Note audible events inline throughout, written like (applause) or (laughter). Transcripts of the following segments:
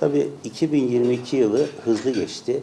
Tabii 2022 yılı hızlı geçti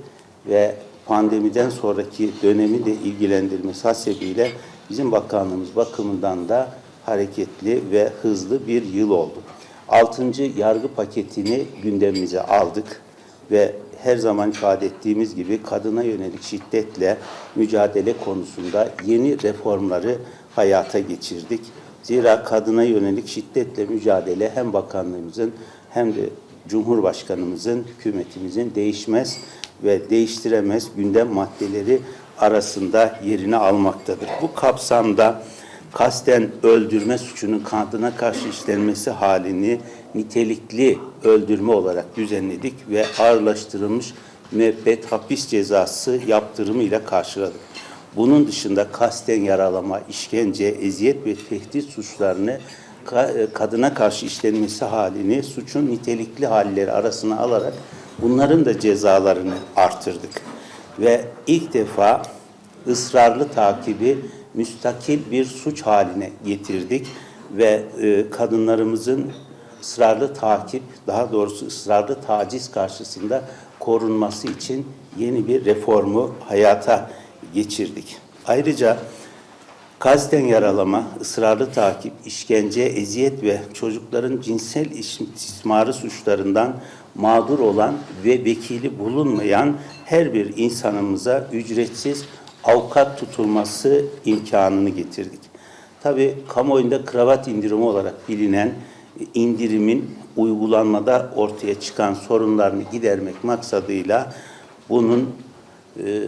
ve pandemiden sonraki dönemi de ilgilendirmesi hasebiyle bizim bakanlığımız bakımından da hareketli ve hızlı bir yıl oldu. Altıncı yargı paketini gündemimize aldık ve her zaman ifade ettiğimiz gibi kadına yönelik şiddetle mücadele konusunda yeni reformları hayata geçirdik. Zira kadına yönelik şiddetle mücadele hem bakanlığımızın hem de Cumhurbaşkanımızın, hükümetimizin değişmez ve değiştiremez gündem maddeleri arasında yerini almaktadır. Bu kapsamda kasten öldürme suçunun kadına karşı işlenmesi halini nitelikli öldürme olarak düzenledik ve ağırlaştırılmış müebbet hapis cezası yaptırımıyla karşıladık. Bunun dışında kasten yaralama, işkence, eziyet ve tehdit suçlarını kadına karşı işlenmesi halini suçun nitelikli halleri arasına alarak bunların da cezalarını artırdık. Ve ilk defa ısrarlı takibi müstakil bir suç haline getirdik ve e, kadınlarımızın ısrarlı takip, daha doğrusu ısrarlı taciz karşısında korunması için yeni bir reformu hayata geçirdik. Ayrıca kasten yaralama, ısrarlı takip, işkence, eziyet ve çocukların cinsel istismarı suçlarından mağdur olan ve vekili bulunmayan her bir insanımıza ücretsiz avukat tutulması imkanını getirdik. Tabii kamuoyunda kravat indirimi olarak bilinen indirimin uygulanmada ortaya çıkan sorunlarını gidermek maksadıyla bunun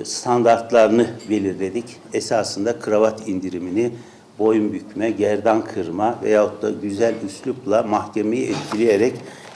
standartlarını belirledik. Esasında kravat indirimini boyun bükme, gerdan kırma veyahut da güzel üslupla mahkemeyi etkileyerek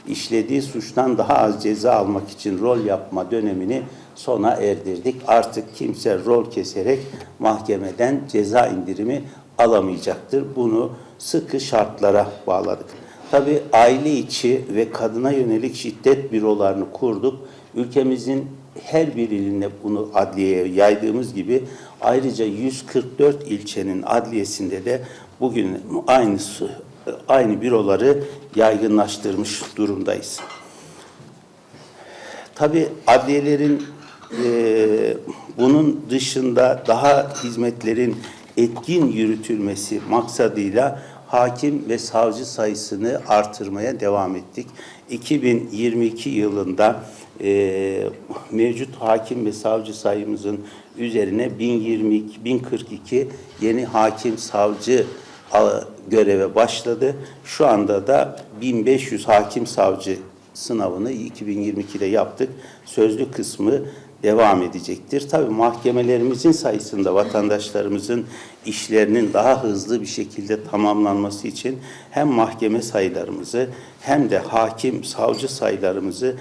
işlediği suçtan daha az ceza almak için rol yapma dönemini sona erdirdik. Artık kimse rol keserek mahkemeden ceza indirimi alamayacaktır. Bunu sıkı şartlara bağladık. Tabii aile içi ve kadına yönelik şiddet bürolarını kurduk. Ülkemizin her bir iline bunu adliyeye yaydığımız gibi ayrıca 144 ilçenin adliyesinde de bugün aynı aynı büroları yaygınlaştırmış durumdayız. Tabii adliyelerin e, bunun dışında daha hizmetlerin etkin yürütülmesi maksadıyla hakim ve savcı sayısını artırmaya devam ettik. 2022 yılında e, mevcut hakim ve savcı sayımızın üzerine 1022, 1042 yeni hakim savcı göreve başladı. Şu anda da 1500 hakim savcı sınavını 2022'de yaptık. Sözlü kısmı devam edecektir. Tabii mahkemelerimizin sayısında vatandaşlarımızın işlerinin daha hızlı bir şekilde tamamlanması için hem mahkeme sayılarımızı hem de hakim, savcı sayılarımızı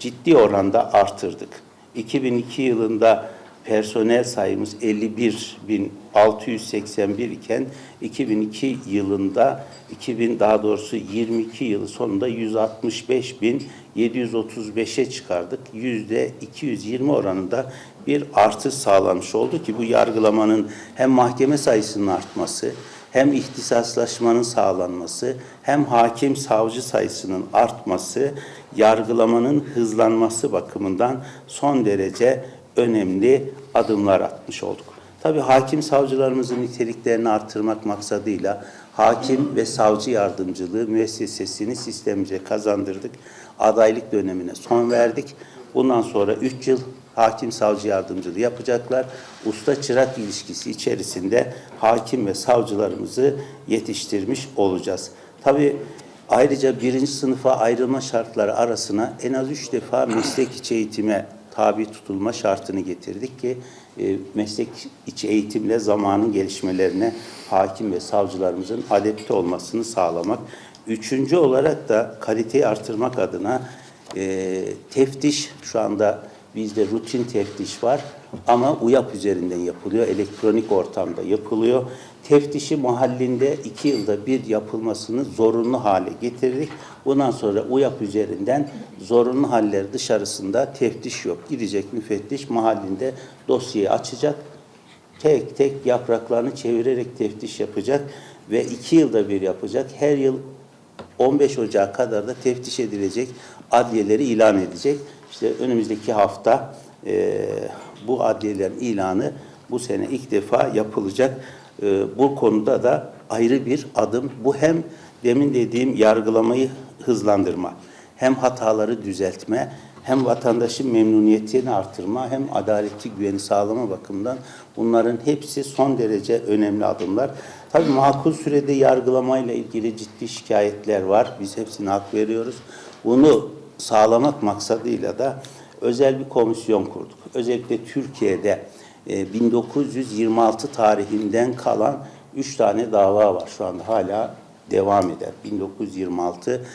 ciddi oranda artırdık. 2002 yılında personel sayımız 51.681 iken 2002 yılında 2000 daha doğrusu 22 yılı sonunda 165.735'e çıkardık. Yüzde 220 oranında bir artış sağlanmış oldu ki bu yargılamanın hem mahkeme sayısının artması hem ihtisaslaşmanın sağlanması hem hakim savcı sayısının artması yargılamanın hızlanması bakımından son derece önemli adımlar atmış olduk. Tabii hakim savcılarımızın niteliklerini artırmak maksadıyla hakim ve savcı yardımcılığı müessesesini sistemimize kazandırdık. Adaylık dönemine son verdik. Bundan sonra 3 yıl hakim savcı yardımcılığı yapacaklar. Usta çırak ilişkisi içerisinde hakim ve savcılarımızı yetiştirmiş olacağız. Tabii ayrıca birinci sınıfa ayrılma şartları arasına en az üç defa meslek içi eğitime tabi tutulma şartını getirdik ki e, meslek içi eğitimle zamanın gelişmelerine hakim ve savcılarımızın adapte olmasını sağlamak. Üçüncü olarak da kaliteyi artırmak adına e, teftiş şu anda bizde rutin teftiş var ama UYAP üzerinden yapılıyor, elektronik ortamda yapılıyor. Teftişi mahallinde iki yılda bir yapılmasını zorunlu hale getirdik. Bundan sonra UYAP üzerinden zorunlu haller dışarısında teftiş yok. Gidecek müfettiş mahallinde dosyayı açacak, tek tek yapraklarını çevirerek teftiş yapacak ve iki yılda bir yapacak. Her yıl 15 Ocağı kadar da teftiş edilecek adliyeleri ilan edecek. İşte önümüzdeki hafta e, bu adliyelerin ilanı bu sene ilk defa yapılacak. E, bu konuda da ayrı bir adım. Bu hem demin dediğim yargılamayı hızlandırma, hem hataları düzeltme, hem vatandaşın memnuniyetini artırma, hem adaletli güveni sağlama bakımından bunların hepsi son derece önemli adımlar. Tabii makul sürede yargılamayla ilgili ciddi şikayetler var. Biz hepsine hak veriyoruz. Bunu sağlamak maksadıyla da özel bir komisyon kurduk. Özellikle Türkiye'de e, 1926 tarihinden kalan 3 tane dava var. Şu anda hala devam eder. 1926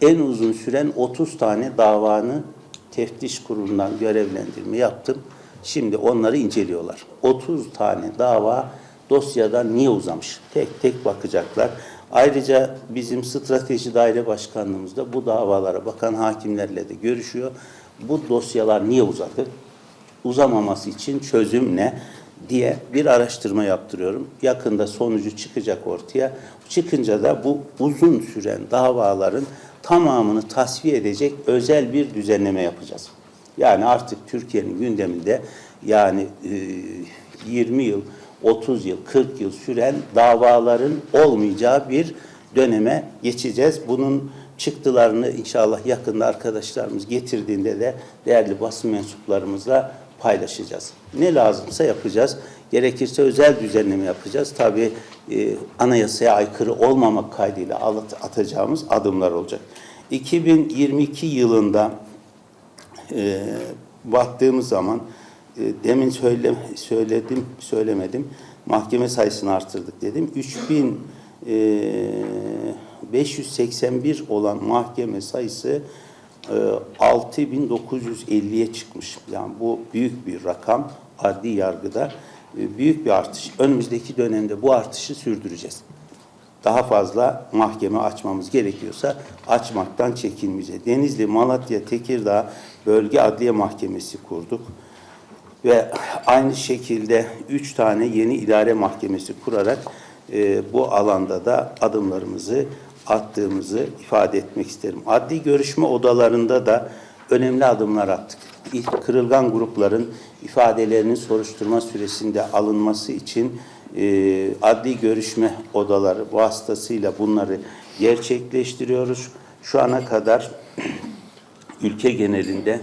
en uzun süren 30 tane davanı teftiş kurulundan görevlendirme yaptım. Şimdi onları inceliyorlar. 30 tane dava dosyada niye uzamış? Tek tek bakacaklar. Ayrıca bizim strateji daire başkanlığımız da bu davalara bakan hakimlerle de görüşüyor. Bu dosyalar niye uzadı? Uzamaması için çözüm ne diye bir araştırma yaptırıyorum. Yakında sonucu çıkacak ortaya. Çıkınca da bu uzun süren davaların tamamını tasfiye edecek özel bir düzenleme yapacağız. Yani artık Türkiye'nin gündeminde yani e, 20 yıl, 30 yıl, 40 yıl süren davaların olmayacağı bir döneme geçeceğiz. Bunun çıktılarını inşallah yakında arkadaşlarımız getirdiğinde de değerli basın mensuplarımızla paylaşacağız. Ne lazımsa yapacağız. Gerekirse özel düzenleme yapacağız. Tabii e, anayasaya aykırı olmamak kaydıyla at- atacağımız adımlar olacak. 2022 yılında e, baktığımız zaman e, demin söyle, söyledim söylemedim mahkeme sayısını artırdık dedim. 3000 e, 581 olan mahkeme sayısı 6950'ye çıkmış. Yani bu büyük bir rakam adli yargıda e, büyük bir artış. Önümüzdeki dönemde bu artışı sürdüreceğiz daha fazla mahkeme açmamız gerekiyorsa açmaktan çekinmeyeceğiz. Denizli, Malatya, Tekirdağ Bölge Adliye Mahkemesi kurduk. Ve aynı şekilde üç tane yeni idare mahkemesi kurarak e, bu alanda da adımlarımızı attığımızı ifade etmek isterim. Adli görüşme odalarında da önemli adımlar attık. İlk kırılgan grupların ifadelerinin soruşturma süresinde alınması için e, adli görüşme odaları vasıtasıyla bunları gerçekleştiriyoruz. Şu ana kadar (clears throat) ülke genelinde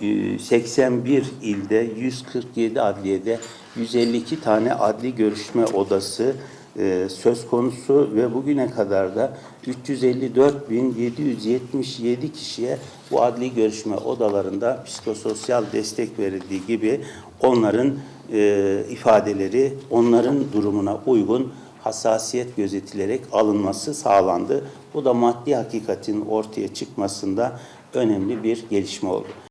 e, 81 ilde 147 adliyede 152 tane adli görüşme odası e, söz konusu ve bugüne kadar da 354.777 kişiye bu adli görüşme odalarında psikososyal destek verildiği gibi onların e, ifadeleri onların durumuna uygun hassasiyet gözetilerek alınması sağlandı. Bu da maddi hakikatin ortaya çıkmasında önemli bir gelişme oldu.